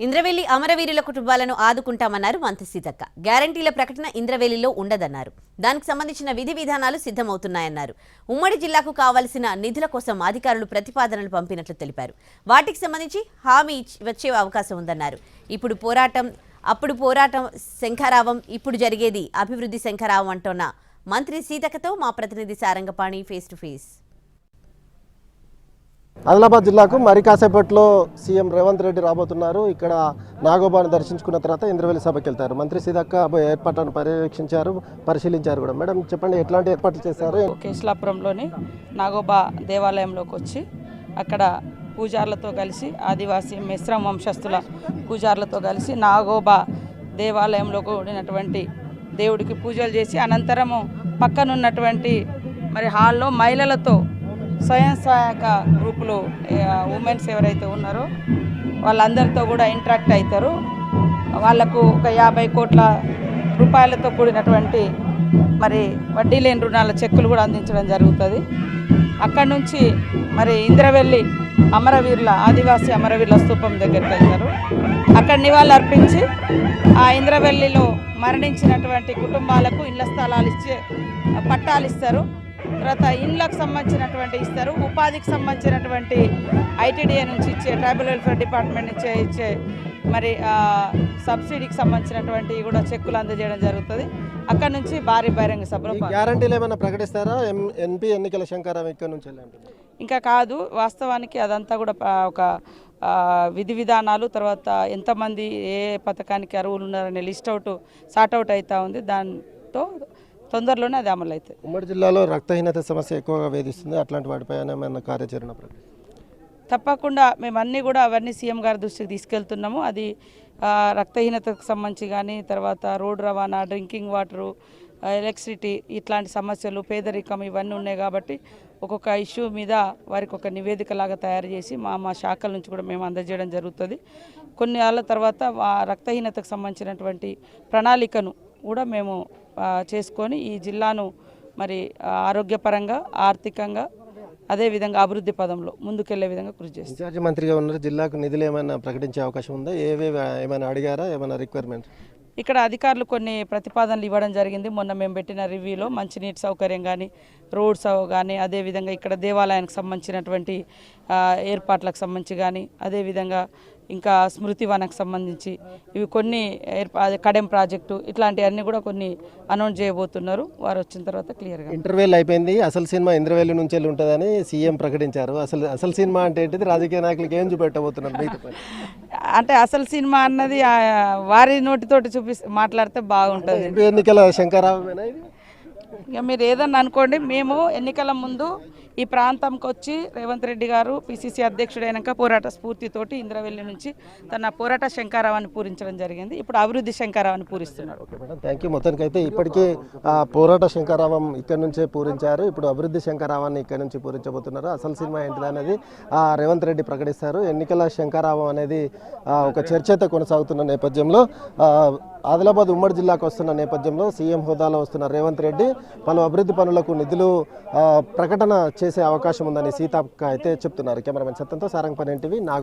ఇంద్రవెల్లి అమరవీరుల కుటుంబాలను ఆదుకుంటామన్నారు మంత్రి సీతక్క. గ్యారంటీల ప్రకటన ఇంద్రవెల్లిలో ఉండదన్నారు. దానికి సంబంధించిన విధి విధానాలు సిద్ధమవుతున్నాయన్నారు. ఉమ్మడి జిల్లాకు కావలసిన నిధుల కోసం అధికారులు ప్రతిపాదనలు పంపినట్లు తెలిపారు. వాటికి సంబంధించి హామీ ఇచ్చి- వచ్చే అవకాశం ఉందన్నారు. ఇప్పుడు పోరాటం అప్పుడు పోరాటం శంఖారావం ఇప్పుడు జరిగేది అభివృద్ధి శంఖారావం అంటున్న మంత్రి సీతక్కతో మా ప్రతినిధి Sarangapani face to face. Adilabad జిల్లాకు మరి కాసేపట్లో సీఎం రేవంత్ రెడ్డి రాబోతున్నారు. ఇక్కడ నాగోబాను దర్శించుకున్న తర్వాత ఇంద్రవెల్లి సభకి వెళ్తారు. మంత్రి సీతక్క ఏర్పాట్లను పర్యవేక్షించారు పరిశీలించారు కూడా. మేడం చెప్పండి ఎట్లాంటి ఏర్పాట్లు చేశారు? కేశలాపురంలోని నాగోబా దేవాలయంలోకి వచ్చి అక్కడ పూజారులతో కలిసి ఆదివాసీ మిశ్రమ వంశస్థుల పూజారులతో కలిసి నాగోబా దేవాలయంలో కూడినటువంటి దేవుడికి పూజలు చేసి అనంతరము పక్కనున్నటువంటి మరి హాల్లో మహిళలతో స్వయం సహాయక గ్రూపులు ఉమెన్స్ ఎవరైతే ఉన్నారో వాళ్ళందరితో కూడా ఇంటరాక్ట్ అవుతారు వాళ్ళకు ఒక యాభై కోట్ల రూపాయలతో కూడినటువంటి మరి వడ్డీ లేని రుణాల చెక్కులు కూడా అందించడం జరుగుతుంది. అక్కడి నుంచి మరి ఇంద్రవెల్లి అమరవీరుల ఆదివాసీ అమరవీరుల స్థూపం దగ్గరికి వెళ్తారు. అక్కడ నివాళులు అర్పించి ఆ ఇంద్రవెల్లిలో మరణించినటువంటి కుటుంబాలకు ఇళ్ళ స్థలాలు ఇచ్చే పట్టాలు ఇస్తారు. తర్వాత ఇండ్లకు సంబంధించినటువంటి ఇస్తారు ఉపాధికి సంబంధించినటువంటి ఐటీడీఏ నుంచి ఇచ్చే ట్రైబల్ వెల్ఫేర్ డిపార్ట్మెంట్ నుంచి ఇచ్చే మరి సబ్సిడీకి సంబంధించినటువంటి కూడా చెక్కులు అందజేయడం జరుగుతుంది అక్కడ నుంచి భారీ బహిరంగ సభలో. గ్యారంటీలు ఏమైనా ప్రకటిస్తారా ఎం ఎన్పి ఎన్నికల శంకారం ఇక్కడ నుంచి. ఇంకా కాదు వాస్తవానికి అదంతా కూడా ఒక విధి విధానాలు తర్వాత ఎంతమంది ఏ పథకానికి అర్హులు ఉన్నారనే లిస్ట్ అవుట్ సార్ట్ అవుట్ అవుతా ఉంది దాంతో తొందరలోనే అది అమలు అవుతుంది ఉమ్మడి జిల్లాలో రక్తహీనత సమస్య ఎక్కువగా వేధిస్తుంది. అట్లాంటి వాటిపైన ఏమైనా కార్యాచరణ తప్పకుండా మేము అన్నీ కూడా అవన్నీ సీఎం గారి దృష్టికి తీసుకెళ్తున్నాము. అది రక్తహీనతకు సంబంధించి కానీ తర్వాత రోడ్డు రవాణా డ్రింకింగ్ వాటరు ఎలక్ట్రిసిటీ ఇట్లాంటి సమస్యలు పేదరికం ఇవన్నీ ఉన్నాయి కాబట్టి ఒక్కొక్క ఇష్యూ మీద వారికి ఒక నివేదిక లాగా తయారు చేసి మా మా శాఖల నుంచి కూడా మేము అందజేయడం జరుగుతుంది. కొన్ని ఏళ్ళ తర్వాత రక్తహీనతకు సంబంధించినటువంటి ప్రణాళికను కూడా మేము చేసుకొని ఈ జిల్లాను మరి ఆరోగ్యపరంగా ఆర్థికంగా అదేవిధంగా అభివృద్ధి పదంలో ముందుకెళ్ళే విధంగా కృషి చేస్తాం. ఇన్ఛార్జి మంత్రిగా ఉన్నారు. జిల్లాకు నిధులు ఏమైనా ప్రకటించే అవకాశం ఉందా? ఏవే ఏమైనా అడిగారా? ఏమైనా రిక్వైర్మెంట్ ఇక్కడ అధికారులు కొన్ని ప్రతిపాదనలు ఇవ్వడం జరిగింది. మొన్న మేము పెట్టిన రివ్యూలో మంచినీటి సౌకర్యం కానీ రోడ్స్ కానీ అదేవిధంగా ఇక్కడ దేవాలయానికి సంబంధించినటువంటి ఏర్పాట్లకు సంబంధించి కానీ అదేవిధంగా ఇంకా స్మృతి వనకు సంబంధించి ఇవి కొన్ని కడెం ప్రాజెక్టు ఇట్లాంటివన్నీ కూడా కొన్ని అనౌన్స్ చేయబోతున్నారు. వారు వచ్చిన తర్వాత క్లియర్గా. ఇంటర్వెల్ అయిపోయింది. అసలు సినిమా ఇంద్రవెల్లి నుంచి వెళ్ళి ఉంటుందని సీఎం ప్రకటించారు. అసలు అసలు సినిమా అంటే ఏంటిది? రాజకీయ నాయకులకి ఏం చూపెట్టబోతున్నారు? అంటే అసలు సినిమా అన్నది వారి నోటితోటి చూపి మాట్లాడితే బాగుంటుంది. ఎన్నికల ఇది? ఇక మీరు ఏదన్నా అనుకోండి మేము ఎన్నికల ముందు ఈ ప్రాంతంకి వచ్చి రేవంత్ రెడ్డి గారు పిసిసి అధ్యక్షుడైనాక పోరాట స్ఫూర్తితోటి ఇంద్రవెల్లి నుంచి తన పోరాట శంకారావాన్ని పూరించడం జరిగింది. ఇప్పుడు అభివృద్ధి శంకారావాన్ని పూరిస్తున్నాడు ఓకే మేడం థ్యాంక్ యూ మొత్తానికి అయితే ఇప్పటికీ పోరాట శంకారావం ఇక్కడ నుంచే పూరించారు. ఇప్పుడు అభివృద్ధి శంకారావాన్ని ఇక్కడ నుంచి పూరించబోతున్నారు. అసలు సినిమా ఏంటిది అనేది రేవంత్ రెడ్డి ప్రకటిస్తారు. ఎన్నికల శంకారావం అనేది ఒక చర్చ అయితే కొనసాగుతున్న నేపథ్యంలో ఆదిలాబాద్ ఉమ్మడి జిల్లాకు వస్తున్న నేపథ్యంలో సీఎం హోదాలో వస్తున్న రేవంత్ రెడ్డి పలు అభివృద్ధి పనులకు నిధులు ప్రకటన చేసే అవకాశం ఉందని సీతక్క అయితే చెప్తున్నారు. కెమెరామెన్ సత్తంతో సారంగపని ఎన్టీవీ నాగ